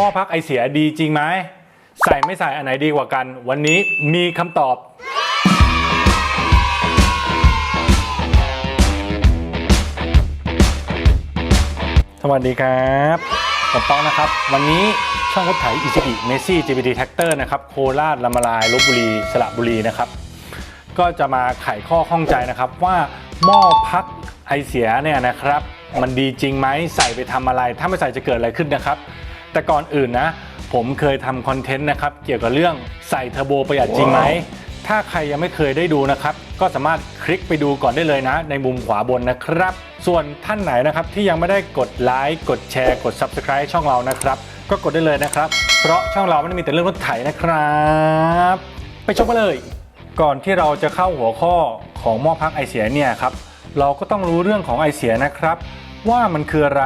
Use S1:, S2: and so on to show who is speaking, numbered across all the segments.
S1: หม้อพักไอเสียดีจริงไหมใส่ไม่ใส่อันไหนดีกว่ากัน วันนี้มีคำตอบ สวัสดีครับผมป้องนะครับ วันนี้ช่องรถไถอิซิกิเมซี่ GPT Tractor นะครับ โคราชลำมะลายลบบุรี สระบุรีนะครับ ก็จะมาไขข้อข้องใจนะครับว่าหม้อพักไอเสียเนี่ยนะครับ มันดีจริงไหมใส่ไปทำอะไร ถ้าไม่ใส่จะเกิดอะไรขึ้นนะครับ แต่ก่อนอื่นนะ ผมเคยทำคอนเทนต์นะครับ เกี่ยวกับเรื่องใส่เทอร์โบประหยัดจริงไหม ถ้าใครยังไม่เคยได้ดูนะครับ ก็สามารถคลิกไปดูก่อนได้เลยนะ ในมุมขวาบนนะครับ ส่วนท่านไหนนะครับที่ยังไม่ได้กดไลค์กดแชร์กด Subscribe ช่องเรานะครับ ก็กดได้เลยนะครับ เพราะช่องเราไม่ได้มีแต่เรื่องรถไถนะครับ ไปชมกันเลย ก่อนที่เราจะเข้าหัวข้อของหม้อพักไอเสียเนี่ยครับเราก็ต้องรู้เรื่องของไอเสียนะครับ ว่ามันคืออะไร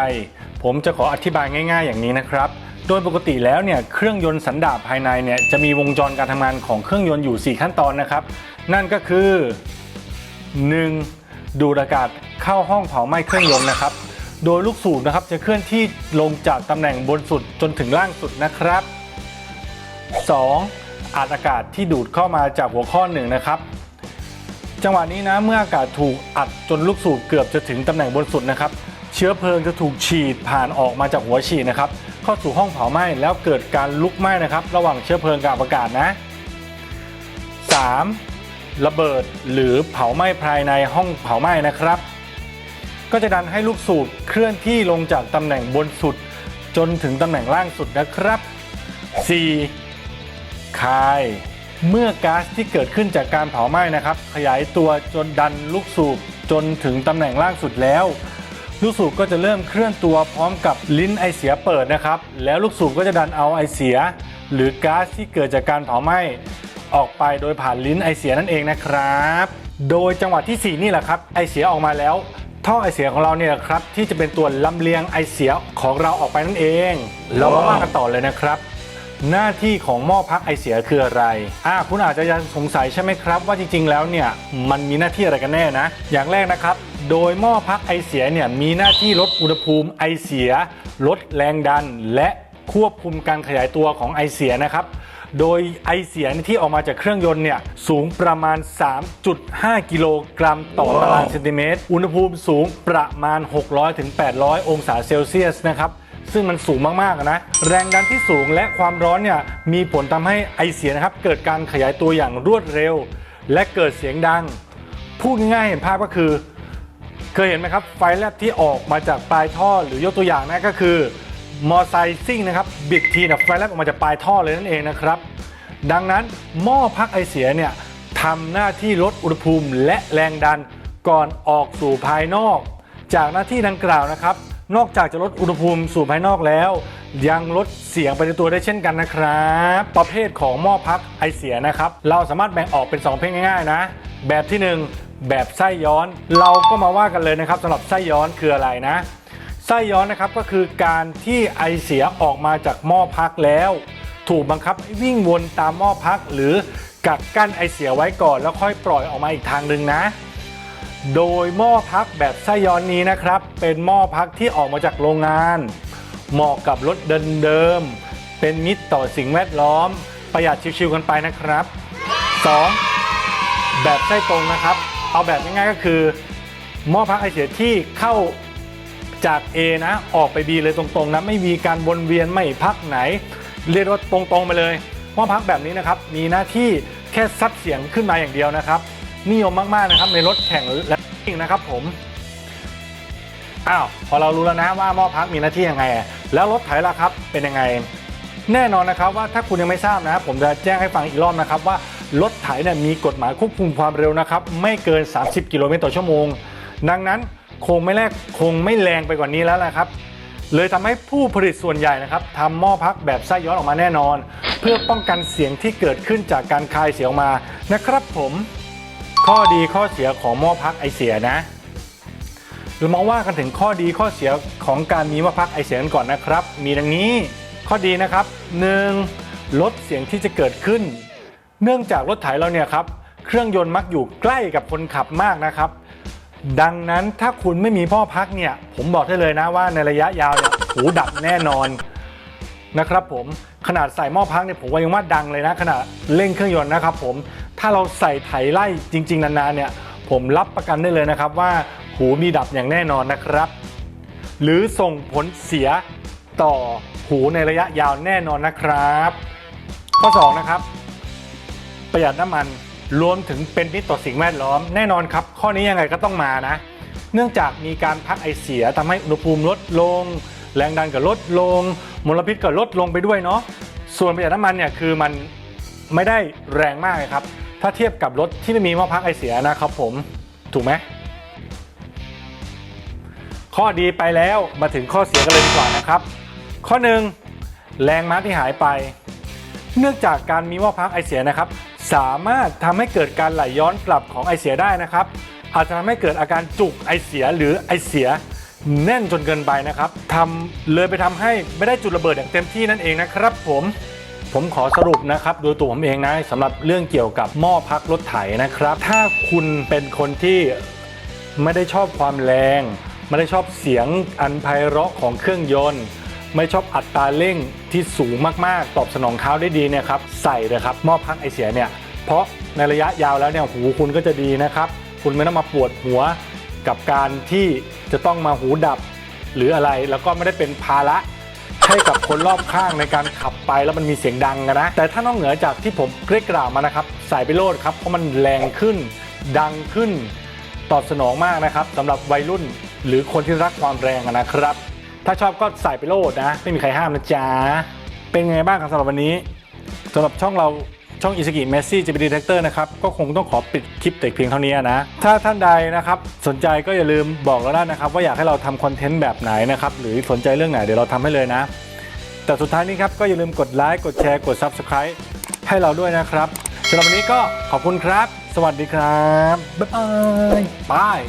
S1: ผมจะขออธิบายง่าย ๆ อย่างนี้นะครับ โดยปกติแล้วเนี่ยเครื่องยนต์สันดาปภายในเนี่ยจะมีวงจรการทำงานของเครื่องยนต์อยู่ 4 ขั้นตอนนะครับ นั่นก็คือ 1. ดูดอากาศเข้าห้องเผาไหม้เครื่องยนต์นะครับ โดยลูกสูบนะครับจะเคลื่อนที่ลงจากตำแหน่งบนสุดจนถึงล่างสุดนะครับ 2. อัดอากาศที่ดูดเข้ามาจากหัวข้อหนึ่งนะครับ จังหวะนี้นะเมื่ออากาศถูกอัดจนลูกสูบเกือบจะถึงตำแหน่งบนสุดนะครับ เชื้อเพลิงจะถูกฉีดผ่านออกมาจากหัวฉีดนะครับ เข้าสู่ห้องเผาไหม้แล้วเกิดการลุกไหม้นะครับ ระหว่างเชื้อเพลิงกับอากาศนะ 3. ระเบิดหรือเผาไหม้ภายในห้องเผาไหม้นะครับ ก็จะดันให้ลูกสูบเคลื่อนที่ลงจากตำแหน่งบนสุด จนถึงตำแหน่งล่างสุดนะครับ 4. คายเมื่อก๊าซที่เกิดขึ้นจากการเผาไหม้นะครับ ขยายตัวจนดันลูกสูบจนถึงตำแหน่งล่างสุดแล้ว ลูกสูบก็จะเริ่มเคลื่อนตัวพร้อมกับลิ้นไอเสียเปิดนะครับ แล้วลูกสูบก็จะดันเอาไอเสีย หรือก๊าซที่เกิดจากการเผาไหม้ออกไปโดยผ่านลิ้นไอเสียนั่นเองนะครับ โดยจังหวะที่ 4 นี่แหละครับ ไอเสียออกมาแล้ว ท่อไอเสียของเราเนี่ยครับที่จะเป็นตัวลำเลียงไอเสียของเราออกไปนั่นเอง เรามาว่ากันต่อเลยนะครับ หน้าที่ของหม้อพักไอเสียคืออะไรอ่าคุณอาจจะยังสงสัยใช่ไหมครับ ว่าจริง ๆ แล้วเนี่ยมันมีหน้าที่อะไรกันแน่นะ อย่างแรกนะครับ โดยหม้อพักไอเสียเนี่ยมีหน้าที่ลดอุณหภูมิไอเสีย ลดแรงดัน และควบคุมการขยายตัวของไอเสียนะครับโดยไอเสียที่ออกมาจากเครื่องยนต์เนี่ยสูงประมาณ 3.5 กิโลกรัมต่อตารางเซนติเมตร อุณหภูมิสูงประมาณ 600-800 องศาเซลเซียสนะครับ ซึ่งมันสูงมากๆนะแรงดันที่สูงและความร้อนเนี่ยมีผลทำให้ไอเสียนะครับเกิดการขยายตัวอย่างรวดเร็ว และเกิดเสียงดัง พูดง่ายๆเห็นภาพก็คือ เคยเห็นไหมครับไฟแลบที่ออกมาจากปลายท่อหรือยกตัวอย่างนะก็คือมอไซค์ซิ่งนะครับบิดทีนะไฟแลบออกมาจากปลายท่อเลยนั่นเองนะครับ ดังนั้นหม้อพักไอเสียเนี่ยทำหน้าที่ลดอุณหภูมิและแรงดันก่อนออกสู่ภายนอก จากหน้าที่ดังกล่าวนะครับ นอกจากจะลดอุณหภูมิสู่ภายนอกแล้ว ยังลดเสียงไปในตัวได้เช่นกันนะครับ ประเภทของหม้อพักไอเสียนะครับ เราสามารถแบ่งออกเป็น 2 เพลงง่ายๆนะ แบบที่หนึ่งแบบไส้ย้อน เราก็มาว่ากันเลยนะครับสำหรับไส้ย้อนคืออะไรนะ ไส้ย้อนนะครับก็คือการที่ไอเสียออกมาจากหม้อพักแล้ว ถูกบังคับให้วิ่งวนตามหม้อพัก หรือกักกั้นไอเสียไว้ก่อนแล้วค่อยปล่อยออกมาอีกทางหนึ่งนะ โดยหม้อพักแบบไส้ย้อนนี้นะครับ เป็นหม้อพักที่ออกมาจากโรงงาน เหมาะกับรถเดิมๆเป็นมิตรต่อสิ่งแวดล้อม ประหยัดชิวๆกันไปนะครับ 2. แบบไส้ตรงนะครับ เอาแบบง่ายๆก็คือหม้อพักไอเสียที่เข้าจาก A นะออกไป B เลยตรงๆนะไม่มีการวนเวียนไม่พักไหน เรียกว่าตรงๆไปเลยหม้อพักแบบนี้นะครับ มีหน้าที่แค่ซัดเสียงขึ้นมาอย่างเดียวนะครับ นิยมมากๆนะครับในรถแข่งและวิ่งนะครับผมอ้าวพอเรารู้แล้วนะว่าหม้อพักมีหน้าที่ยังไง แล้วรถไถล่ะครับเป็นยังไง แน่นอนนะครับว่าถ้าคุณยังไม่ทราบนะผมจะแจ้งให้ฟังอีกรอบนะครับว่ารถไถเนี่ยมีกฎหมายควบคุมความเร็วนะครับ ไม่เกิน 30 กิโลเมตรต่อชั่วโมง ดังนั้นคงไม่แรกคงไม่แรงไปกว่านี้แล้วนะครับ เลยทำให้ผู้ผลิตส่วนใหญ่นะครับทำหม้อพักแบบไส้ย้อนออกมาแน่นอน เพื่อป้องกันเสียงที่เกิดขึ้นจากการคายเสียงออกมานะครับผม ข้อดีข้อเสียของหม้อพักไอเสียนะเรามาว่ากันถึงข้อดีข้อเสียของการมีหม้อพักไอเสียกันก่อนนะครับ มีดังนี้ข้อดีนะครับ 1. ลดเสียงที่จะเกิดขึ้น เนื่องจากรถไถเราเนี่ยครับเครื่องยนต์มักอยู่ใกล้กับคนขับมากนะครับ ดังนั้นถ้าคุณไม่มีพ่อพักเนี่ยผมบอกได้เลยนะว่าในระยะยาวเนี่ยหูดับแน่นอนนะครับผมขนาดใส่หม้อพักเนี่ยผมว่ายังว่าดังเลยนะ ขนาดเร่งเครื่องยนต์นะครับผม ถ้าเราใส่ไถไล่จริง ๆ นานๆเนี่ยผมรับประกันได้เลยนะครับว่าหูมีดับอย่างแน่นอนนะครับ หรือส่งผลเสียต่อหูในระยะยาวแน่นอนนะครับ ข้อ 2 นะครับ ประหยัดน้ำมันรวมถึงเป็นมิตรต่อสิ่งแวดล้อมแน่นอนครับ ข้อนี้ยังไงก็ต้องมานะ เนื่องจากมีการพักไอเสียทำให้อุณหภูมิลดลง แรงดันก็ลดลง มลพิษก็ลดลงไปด้วยเนาะส่วนประหยัดน้ำมันเนี่ยคือมันไม่ได้แรงมากครับ ถ้าเทียบกับรถที่ไม่มีหม้อพักไอเสียนะครับผม ถูกไหม ข้อดีไปแล้วมาถึงข้อเสียกันเลยดีกว่านะครับ ข้อ1แรงม้าที่หายไป เนื่องจากการมีหม้อพักไอเสียนะครับ สามารถทำให้เกิดการไหลย้อนกลับของไอเสียได้นะครับ อาจจะทำให้เกิดอาการจุกไอเสียหรือไอเสียแน่นจนเกินไปนะครับทำเลยไปทำให้ไม่ได้จุดระเบิดอย่างเต็มที่นั่นเองนะครับผม ผมขอสรุปนะครับโดยตัวผมเองนะสำหรับเรื่องเกี่ยวกับหม้อพักรถไถนะครับ ถ้าคุณเป็นคนที่ไม่ได้ชอบความแรง ไม่ได้ชอบเสียงอันไพเราะของเครื่องยนต์ ไม่ชอบอัตราเร่งที่สูงมากๆ ตอบสนองเท้าได้ดีเนี่ยครับใส่เลยครับหม้อพักไอเสียเนี่ยเพราะในระยะยาวแล้วเนี่ยหูคุณก็จะดีนะครับ คุณไม่ต้องมาปวดหัวกับการที่จะต้องมาหูดับ หรืออะไรแล้วก็ไม่ได้เป็นภาระ ให้กับคนรอบข้างในการขับไปแล้วมันมีเสียงดังนะ แต่ถ้านอกเหนือจากที่ผมเกรดกล่าวมานะครับใส่ไปโลดครับเพราะมันแรงขึ้น ดังขึ้น ตอบสนองมากนะครับสำหรับวัยรุ่นหรือคนที่รักความแรงนะครับ ถ้าชอบก็ใส่ไปโลดนะ ไม่มีใครห้ามนะจ๊ะ เป็นไงบ้างครับสำหรับวันนี้สำหรับช่องเรา ช่องอิสกิเมสซี่จีบีดีเทคเตอร์นะครับ ก็คงต้องขอปิดคลิปแต่เพียงเท่านี้นะ ถ้าท่านใดนะครับ สนใจก็อย่าลืมบอกเราได้นะครับ ว่าอยากให้เราทำคอนเทนต์แบบไหนนะครับ หรือสนใจเรื่องไหนเดี๋ยวเราทำให้เลยนะ แต่สุดท้ายนี้ครับก็อย่าลืมกดไลค์กดแชร์กด Subscribe ให้เราด้วยนะครับสำหรับวันนี้ก็ขอบคุณครับ สวัสดีครับบ๊ายบายบาย